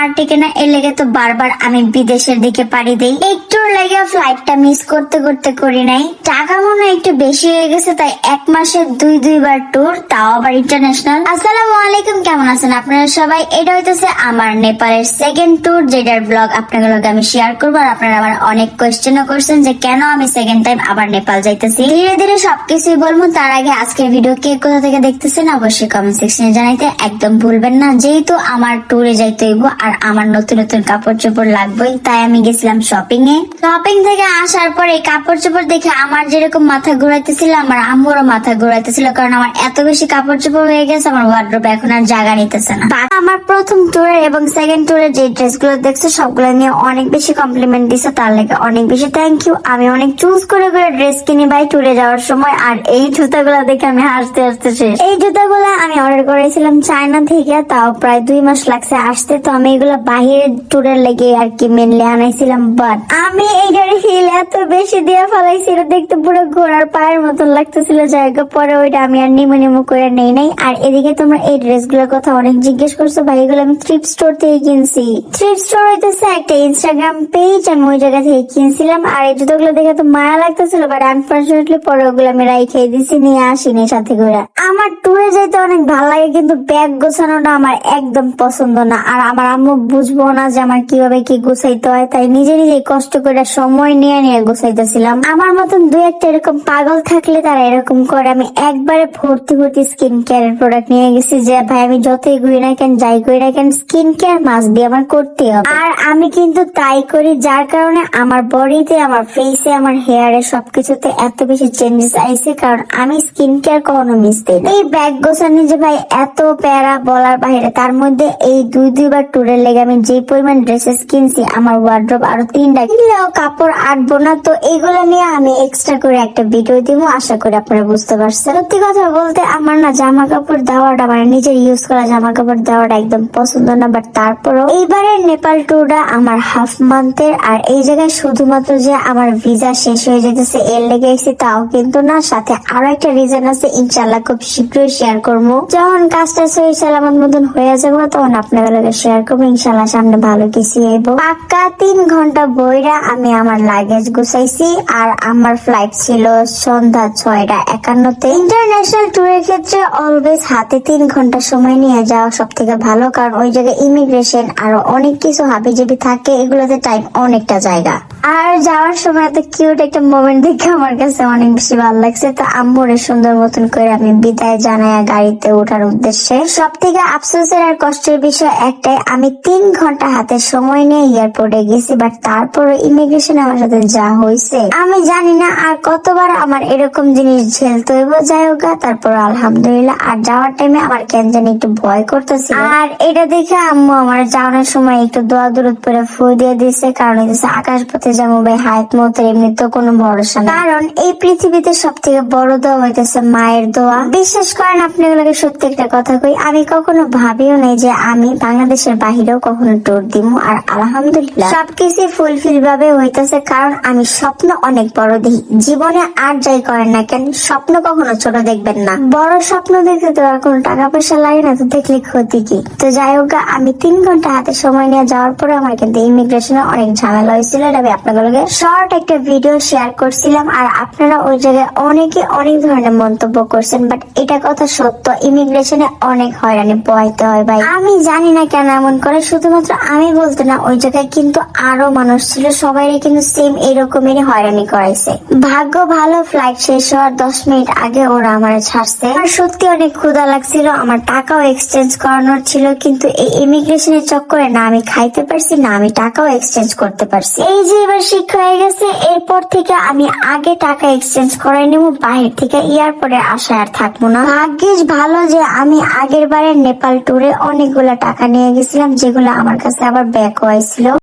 আর টিকে না, এর লেগে তো বারবার আমি বিদেশের দিকে পাড়ি দেই। একটু লেগে ফ্লাইটটা মিস করতে করতে করি নাই। টাকা মনে একটু বেশি হয়ে গেছে, তাই এক মাসে দুই দুইবার ট্যুর তাও আবার ইন্টারন্যাশনাল আসসালামু আলাইকুম, কেমন আছেন আপনারা সবাই? এটা হইতেছে আমার নেপালের সেকেন্ড ট্যুর যেটার ব্লগ আপনাদের লগে আমি শেয়ার করব। আর আপনারা আমার অনেক কোয়েশ্চেনও করছেন যে, কেন আমি সেকেন্ড টাইম আবার নেপাল যাইতেছি? ধীরে ধীরে সবকিছুই বলব। তার আগে আজকের ভিডিও কে কোথা থেকে দেখতেছেন, অবশ্যই কমেন্ট সেকশনে জানাইতে একদম ভুলবেন না। যেহেতু আমার ট্যুরে যাইতে হইব, আর আমার নতুন নতুন কাপড় চোপড় লাগবেই, তাই আমি গেছিলাম শপিং এ। শপিং থেকে আসার পরে কাপড় চোপড় দেখে আমার যেরকম মাথা ঘুরাইতেছিল, আমার আম্মুরও মাথা ঘুরাইতেছিল, কারণ আমার এত বেশি কাপড় চোপড় হয়ে গেছে, আমার ওয়ার্ড্রোব এখন আর জায়গা নিতেছে না। আমার প্রথম ট্যুরে এবং সেকেন্ড ট্যুরে যে ড্রেসগুলো দেখছ, সবগুলো নিয়ে অনেক বেশি কমপ্লিমেন্ট দিছে, তার লেগে অনেক বেশি থ্যাংক ইউ আমি অনেক চুজ করে করে ড্রেস কিনি ভাই ট্যুরে যাওয়ার সময়, আর এই জুতাগুলো দেখে আমি হাসতে হাসতে শেষ। এই জুতাগুলো আমি অর্ডার করেছিলাম চায়না থেকে, তাও প্রায় দুই মাস লাগছে আসতে, তো আমি এগুলো বাহিরে ট্যুরের লেগে আর কি মেনলি আনাইছিলাম বাট আমি এইটার হিল এত বেশি দিয়ে ফেলাইছিল দেখতে পুরো ঘোড়ার পায়ের মতন লাগতেছিল। জায়গা পরে ওইটা আমি আর নিমু নিমু করে নেই নাই। আর এদিকে তোমরা এই ড্রেসগুলোর কথা অনেক জিজ্ঞেস করছ ভাই, এগুলো আমি থ্রিপ স্টোর থেকে কিনছি। থ্রিপ স্টোর হইতেছে একটা ইনস্টাগ্রাম পেজ আমি ওই জায়গা থেকে কিনছিলাম। আর এই জুতোগুলো দেখে তো মায়া লাগতেছিল বাট আনফর্চুনেটলি পরে ওগুলো আমি রাইখে দিছি, নিয়ে আসিনি সাথে করে। আমার ট্যুরে যেতে অনেক ভালো লাগে, কিন্তু ব্যাগ গোছানোটা আমার একদম পছন্দ না। আর আমার আম্মু বুঝব না যে আমার কীভাবে কি গুছাইতে হয়। তাই নিজে নিজে কষ্ট করে সময় নিয়ে নিয়ে গুছাইতেছিলাম। আমার মতন দু একটা এরকম পাগল থাকলে তারা এরকম করে। আমি একবারে ভর্তি ভর্তি স্কিন কেয়ারের প্রোডাক্ট নিয়ে গেছি যে, ভাই, আমি যতই ঘুরি না কেন, যাই করি না কেন স্কিন কেয়ার মাস্ট দিয়ে আমার করতে হবে। আর আমি কিন্তু তাই করি যার কারণে আমার বডিতে, আমার ফেসে আমার হেয়ারে সবকিছুতে এত বেশি চেঞ্জেস আইছে। কারণ আমি স্কিন কেয়ার কখনো মিস দিই। এই ব্যাগ গোছানি যে ভাই এত প্যারা বলার বাইরে, তার মধ্যে এই দুই দুইবার ট্যুরের লেগে আমি যে পরিমাণ ড্রেসেস কিনছি, আমার ওয়ার্ড্রোব আরও তিনটা কিনলেও কাপড় আটবো না। তো এগুলো নিয়ে আমি এক্সট্রা করে একটা ভিডিও দিব আশা করি আপনারা বুঝতে পারছেন। সত্যি কথা বলতে আমার না জামা কাপড় দেওয়াটা মানে নিজের ইউজ করা জামা কাপড় দেওয়াটা একদম পছন্দ না বাট তারপরও এইবারের নেপাল ট্যুরটা আমার হাফ মান্থের আর এই জায়গায় শুধুমাত্র যে আমার ভিসা শেষ হয়ে যেতেছে, এর লেগে এসেছি তাও কিন্তু না। সাথে আরও একটা রিজন আছে ইনশাল্লাহ খুব শীঘ্রই শেয়ার করব। যখন কাজটা সহি সালামত মতন হয়ে যাব, তখন আপনাদের শেয়ার করব। ইনশাল্লাহ সামনে ভালো কিছু আইব পাক্কা তিন ঘণ্টা বইরা আমি আমার লাগেজ গুছাইছি আর আমার ফ্লাইট ছিল সন্ধ্যা ছয়টা একান্নতে। ইন্টারন্যাশনাল ট্যুরের ক্ষেত্রে অলওয়েজ হাতে তিন ঘণ্টা সময় নিয়ে যাওয়া সব থেকে ভালো, কারণ ওই জায়গায় ইমিগ্রেশন অনেক কিছু হাবিজাবি থাকে, এগুলোতে টাইম অনেকটা জায়গা। আর যাওয়ার সময় এত কিউট একটা মোমেন্ট দেখে আমার কাছে অনেক বেশি ভালো লাগছে। তো আম্মুরে সুন্দর মতন করে আমি বিদায় জানাই গাড়িতে ওঠার উদ্দেশ্যে। সব থেকে আফসোসের আর কষ্টের বিষয় একটাই, আমি তিন ঘণ্টা হাতে সময় নিয়ে এয়ারপোর্টে গেছি বাট তারপরে ইমিগ্রেশন আমার সাথে যা হয়েছে আমি জানি না আর কতবার আমার এরকম জিনিস ঝেলতে হইব। যাই হোক তারপর আলহামদুলিল্লাহ, আর যাওয়ার টাইমে আমার কেন জানি একটু ভয় করতেছিল। আর এটা দেখে আম্মু আমার যাওয়ার সময় একটু দোয়া দূরত করে ফু দিয়ে দিছে, কারণ আকাশ পথে যেমন ভাই, হায়াত মতের এমনি তো কোনো ভরসা নেই। কারণ এই পৃথিবীতে সব থেকে বড় দোয়া হইতেছে মায়ের দোয়া। বিশ্বাস করেন, আপনি সত্যি একটা কথা কই, আমি কখনো ভাবিও নাই যে আমি বাংলাদেশের বাহিরেও কখনো ট্যুর দিব আর আলহামদুলিল্লাহ সবকিছু ফুলফিল ভাবে হইতেছে, কারণ আমি স্বপ্ন অনেক বড় দেখি। জীবনে আর যাই করেন না কেন, স্বপ্ন কখনো ছোট দেখবেন না। বড় স্বপ্ন দেখতে তো আর কোনো টাকা পয়সা লাগে না, তো দেখলে ক্ষতি কি? তো যাই হোক, আমি তিন ঘণ্টা হাতে সময় নিয়ে যাওয়ার পরে আমার কিন্তু ইমিগ্রেশনে অনেক ঝামেলা হয়েছিল এটা আমি আপনাদের শর্ট একটা ভিডিও শেয়ার করছিলাম। আর আপনারা ওই জায়গায় অনেকে অনেক ধরনের মন্তব্য করছেন বাট এটা কথা সত্য ইমিগ্রেশনে অনেক হয়রানি পোয়াইতে হয় ভাই। আমি জানি না কেন এমন করে শুধুমাত্র আমি বলতে না, ওই জায়গায় কিন্তু আরও মানুষ ছিল সবাই কিন্তু সেম এরকমেরই হয়রানি করাইছে। ভাগ্য ভালো ফ্লাইট শেষ হওয়ার দশ মিনিট আগে ওরা আমার ছাড়ছে। আর সত্যি অনেক ক্ষুধা লাগছিল, আমার টাকাও এক্সচেঞ্জ করানোর ছিল, কিন্তু এই ইমিগ্রেশনের চক্করে না আমি খাইতে পারছি, না আমি টাকাও এক্সচেঞ্জ করতে পারছি। এই যে এবার শিক্ষা হয়ে গেছে, এরপর থেকে আমি আগে টাকা এক্সচেঞ্জ করাই নেব, বাহির থেকে এয়ারপোর্টে আসা আর থাকব না। ভাগ্যিস ভালো যে আমি আগের বারে নেপাল ট্যুরে অনেকগুলো টাকা নিয়ে গেছিলাম যেগুলো আমার কাছে আবার ব্যাক হয়েছিল।